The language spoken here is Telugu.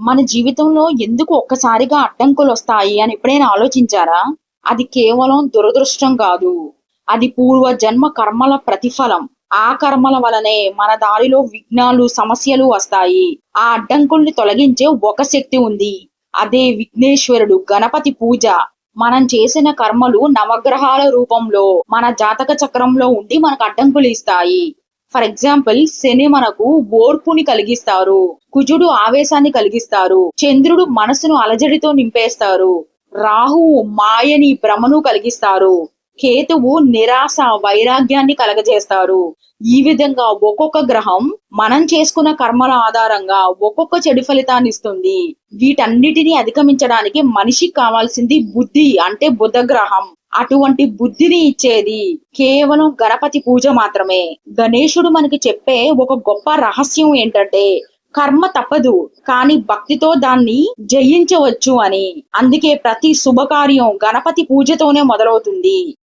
మన జీవితంలో ఎందుకు ఒక్కసారిగా అడ్డంకులు వస్తాయి అని ఎప్పుడైనా ఆలోచించారా? అది కేవలం దురదృష్టం కాదు. అది పూర్వ జన్మ కర్మల ప్రతిఫలం. ఆ కర్మల వలనే మన దారిలో విఘ్నాలు సమస్యలు వస్తాయి. ఆ అడ్డంకుల్ని తొలగించే ఒక శక్తి ఉంది. అదే విఘ్నేశ్వరుడు గణపతి పూజ. మనం చేసిన కర్మలు నవగ్రహాల రూపంలో మన జాతక చక్రంలో ఉండి మనకు అడ్డంకులు ఇస్తాయి. ఫర్ ఎగ్జాంపుల్ శని మనకు ఓర్పుని కలిగిస్తారు కుజుడు ఆవేశాన్ని కలిగిస్తారు చంద్రుడు మనసును అలజడితో నింపేస్తారు రాహువు మాయని భ్రమను కలిగిస్తారు కేతువు నిరాశ వైరాగ్యాన్ని కలగజేస్తారు. ఈ విధంగా ఒక్కొక్క గ్రహం మనం చేసుకున్న కర్మల ఆధారంగా ఒక్కొక్క చెడు ఫలితాన్ని ఇస్తుంది. వీటన్నిటిని అధిగమించడానికి మనిషికి కావాల్సింది బుద్ధి అంటే బుధ గ్రహం అటువంటి బుద్ధిని ఇచ్చేది కేవలం గణపతి పూజ మాత్రమే. గణేశుడు మనకి చెప్పే ఒక గొప్ప రహస్యం ఏంటంటే కర్మ తప్పదు కానీ భక్తితో దాన్ని జయించవచ్చు అని. అందుకే ప్రతి శుభకార్యం గణపతి పూజతోనే మొదలవుతుంది.